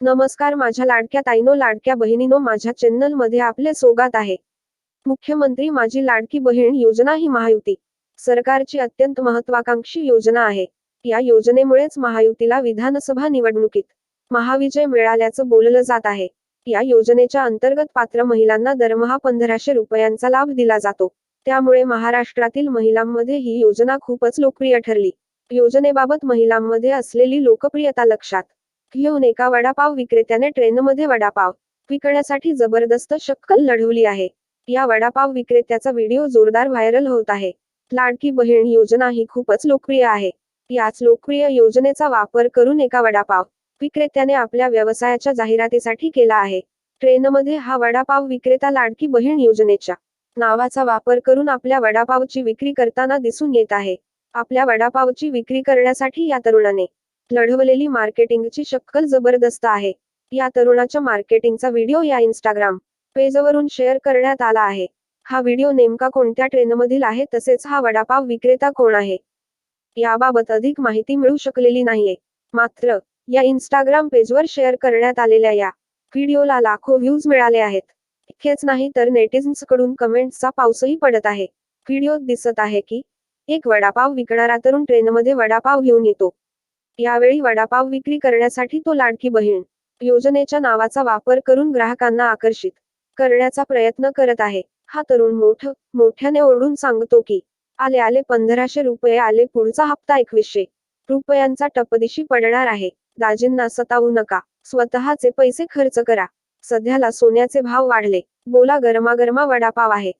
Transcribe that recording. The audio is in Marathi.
नमस्कार माझ्या लाडक्या ताईनो लाडक्या बहिणीनो माझ्या चॅनलमध्ये आपले स्वागत आहे. मुख्यमंत्री माझी लाडकी बहीण योजना ही महायुती. सरकारची अत्यंत महत्वाकांक्षी योजना आहे. या योजनेमुळेच महायुतीला विधानसभा निवडणुकीत महाविजय मिळाल्याचं बोललं जात आहे. या योजनेच्या अंतर्गत पात्र महिलांना दरमहा पंधराशे रुपयांचा लाभ दिला जातो. त्यामुळे महाराष्ट्रातील महिलांमध्ये ही योजना खूपच लोकप्रिय ठरली. योजनेबाबत महिलांमध्ये असलेली लोकप्रियता लक्षात घेऊन एका वडापाव विक्रेत्याने ट्रेनमध्ये वडापाव विकण्यासाठी जबरदस्त शक्कल लढवली आहे. या वडापाव विक्रेत्याचा व्हिडिओ जोरदार व्हायरल होत आहे. लाडकी बहीण योजना ही खूपच लोकप्रिय आहे. याच लोकप्रिय योजनेचा वापर करून एका वडापाव विक्रेत्याने आपल्या व्यवसायाच्या जाहिरातीसाठी केला आहे. ट्रेनमध्ये हा वडापाव विक्रेता लाडकी बहीण योजनेच्या नावाचा वापर करून आपल्या वडापावची विक्री करताना दिसून येत आहे. आपल्या वडापावची विक्री करण्यासाठी या तरुणाने लढवलेली मार्केटिंगची शक्कल जबरदस्त आहे. या तरुणाच्या मार्केटिंगचा व्हिडिओ या इंस्टाग्राम पेजवरून शेअर करण्यात आला आहे. हा व्हिडिओ नेमका कोणत्या ट्रेनमधील आहे तसेच हा वडापाव विक्रेता कोण आहे? याबाबत अधिक माहिती मिळू शकलेली नाहीये. मात्र या इंस्टाग्राम पेजवर शेअर करण्यात आलेल्या या व्हिडिओला लाखो व्ह्यूज मिळाले आहेत. इतकेच नाही तर नेटिझन्सकडून कमेंट्सचा पाऊसही पडत आहे. व्हिडिओत दिसत आहे की एक वडापाव विकणारा तरुण ट्रेनमध्ये वडापाव घेऊन येतो. यावेळी वडापाव विक्री करण्यासाठी तो लाडकी बहीण योजनेच्या नावाचा वापर करून ग्राहकांना आकर्षित करण्याचा प्रयत्न करत आहे. हा तरुण मोठ मोठ्याने ओरडून सांगतो की आले आले पंधराशे रुपये आले पुढचा हप्ता एकवीसशे रुपयांचा टपदिशी पडणार आहे. दाजींना सतावू नका. स्वतःचे पैसे खर्च करा. सध्याला सोन्याचे भाव वाढले. बोला गरमागरमा वडापाव आहे.